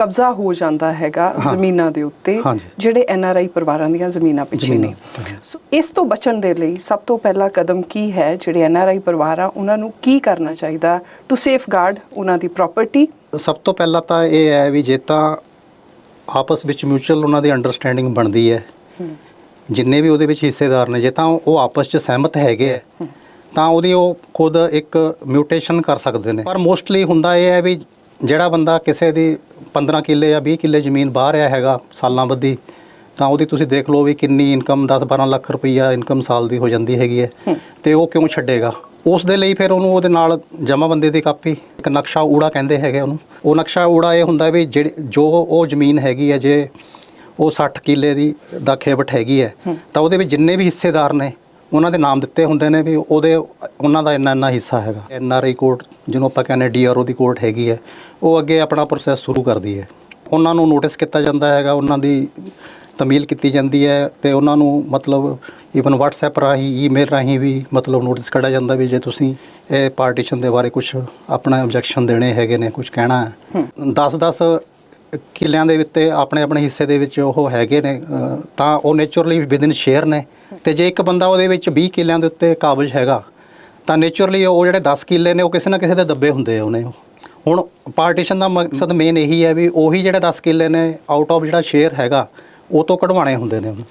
ਕਬਜ਼ਾ ਹੋ ਜਾਂਦਾ ਹੈਗਾ ਜ਼ਮੀਨਾਂ ਦੇ ਉੱਤੇ। ਜਿਹੜੇ ਐਨ ਆਰ ਆਈ ਪਰਿਵਾਰਾਂ ਦੀਆਂ ਜ਼ਮੀਨਾਂ ਪਿੱਛੇ ਨੇ। ਸੋ ਇਸ ਤੋਂ ਬਚਣ ਦੇ ਲਈ ਸਭ ਤੋਂ ਪਹਿਲਾ ਕਦਮ ਕੀ ਹੈ? ਜਿਹੜੇ ਐਨ ਆਰ ਆਈ ਪਰਿਵਾਰ ਆ ਉਹਨਾਂ ਨੂੰ ਕੀ ਕਰਨਾ ਚਾਹੀਦਾ? ਟੂ ਸੇਫਗਾਰਡ ਉਹਨਾਂ ਦੀ ਪ੍ਰਾਪਰਟੀ ਸਭ ਤੋਂ ਪਹਿਲਾਂ ਤਾਂ ਇਹ ਹੈ ਵੀ ਜੇ ਤਾਂ ਆਪਸ ਵਿੱਚ ਮਿਊਚੁਅਲ ਉਹਨਾਂ ਦੀ ਅੰਡਰਸਟੈਂਡਿੰਗ ਬਣਦੀ ਹੈ ਜਿੰਨੇ ਵੀ ਉਹਦੇ ਵਿੱਚ ਹਿੱਸੇਦਾਰ ਨੇ ਜੇ ਤਾਂ ਉਹ ਆਪਸ 'ਚ ਸਹਿਮਤ ਹੈਗੇ ਹੈ। ਤਾਂ ਉਹਦੀ ਉਹ ਖੁਦ ਇੱਕ ਮਿਊਟੇਸ਼ਨ ਕਰ ਸਕਦੇ ਨੇ। ਪਰ ਮੋਸਟਲੀ ਹੁੰਦਾ ਇਹ ਹੈ ਵੀ ਜਿਹੜਾ ਬੰਦਾ ਕਿਸੇ ਦੀ 15 ਕਿੱਲੇ ਜਾਂ 20 ਕਿੱਲੇ ਜ਼ਮੀਨ ਬਾਹਰ ਰਿਹਾ ਹੈਗਾ ਸਾਲਾਂ ਬੱਧੀ ਤਾਂ ਉਹਦੀ ਤੁਸੀਂ ਦੇਖ ਲਓ ਵੀ ਕਿੰਨੀ ਇਨਕਮ 10-12 ਲੱਖ ਰੁਪਈਆ ਇਨਕਮ ਸਾਲ ਦੀ ਹੋ ਜਾਂਦੀ ਹੈਗੀ ਹੈ ਤੇ ਉਹ ਕਿਉਂ ਛੱਡੇਗਾ? ਉਸ ਦੇ ਲਈ ਫਿਰ ਉਹਨੂੰ ਉਹਦੇ ਨਾਲ ਜਮਾਬੰਦੀ ਦੀ ਕਾਪੀ ਇੱਕ ਨਕਸ਼ਾ ਊੜਾ ਕਹਿੰਦੇ ਹੈਗੇ ਉਹਨੂੰ। ਉਹ ਨਕਸ਼ਾ ਊੜਾ ਇਹ ਹੁੰਦਾ ਵੀ ਜਿਹੜੀ ਜੋ ਉਹ ਜ਼ਮੀਨ ਹੈਗੀ ਹੈ ਜੇ ਉਹ 60 ਕਿੱਲੇ ਦੀ ਦਾ ਖੇਵਟ ਹੈਗੀ ਹੈ। ਤਾਂ ਉਹਦੇ ਵਿੱਚ ਜਿੰਨੇ ਵੀ ਹਿੱਸੇਦਾਰ ਨੇ ਉਹਨਾਂ ਦੇ ਨਾਮ ਦਿੱਤੇ ਹੁੰਦੇ ਨੇ ਵੀ ਉਹਦੇ ਉਹਨਾਂ ਦਾ ਇੰਨਾ ਇੰਨਾ ਹਿੱਸਾ ਹੈਗਾ। ਐਨ ਆਰ ਆਈ ਕੋਰਟ ਜਿਹਨੂੰ ਆਪਾਂ ਕਹਿੰਦੇ ਡੀਆਰਓ ਦੀ ਕੋਰਟ ਹੈਗੀ ਹੈ ਉਹ ਅੱਗੇ ਆਪਣਾ ਪ੍ਰੋਸੈਸ ਸ਼ੁਰੂ ਕਰਦੀ ਹੈ। ਉਹਨਾਂ ਨੂੰ ਨੋਟਿਸ ਕੀਤਾ ਜਾਂਦਾ ਹੈਗਾ ਉਹਨਾਂ ਦੀ ਤਮੀਲ ਕੀਤੀ ਜਾਂਦੀ ਹੈ ਤੇ ਉਹਨਾਂ ਨੂੰ ਮਤਲਬ ਈਵਨ WhatsApp ਰਾਹੀਂ ਈਮੇਲ ਰਾਹੀਂ ਵੀ ਮਤਲਬ ਨੋਟਿਸ ਕੱਢਿਆ ਜਾਂਦਾ ਵੀ ਜੇ ਤੁਸੀਂ ਇਹ ਪਾਰਟੀਸ਼ਨ ਦੇ ਬਾਰੇ ਕੁਝ ਆਪਣਾ ਆਬਜੈਕਸ਼ਨ ਦੇਣੇ ਹੈਗੇ ਨੇ ਕੁਝ ਕਹਿਣਾ ਹੈ। 10-10 ਕਿੱਲਿਆਂ ਦੇ ਉੱਤੇ ਆਪਣੇ ਆਪਣੇ ਹਿੱਸੇ ਦੇ ਵਿੱਚ ਉਹ ਹੈਗੇ ਨੇ ਤਾਂ ਉਹ ਨੇਚਰਲੀ ਵਿਦਿਨ ਸ਼ੇਅਰ ਨੇ। ਤੇ ਜੇ ਇੱਕ ਬੰਦਾ ਉਹਦੇ ਵਿੱਚ 20 ਕਿੱਲਿਆਂ ਦੇ ਉੱਤੇ ਕਾਬਜ ਹੈਗਾ, ਤਾਂ ਨੇਚਰਲੀ ਉਹ ਜਿਹੜੇ 10 ਕਿੱਲੇ ਨੇ, ਉਹ ਕਿਸੇ ਨਾ ਕਿਸੇ ਦੇ ਦੱਬੇ ਹੁੰਦੇ ਆ ਉਹਨੇ ਉਹ। ਹੁਣ ਪਾਰਟੀਸ਼ਨ ਦਾ ਮਕਸਦ ਮੇਨ ਇਹੀ ਹੈ ਵੀ ਉਹੀ ਜਿਹੜੇ 10 ਕਿੱਲੇ ਨੇ ਆਊਟ ਆਫ ਜਿਹੜਾ ਸ਼ੇਅਰ ਹੈਗਾ, ਉਹ ਤੋਂ ਕਢਵਾਣੇ ਹੁੰਦੇ ਨੇ ਉਹਨੂੰ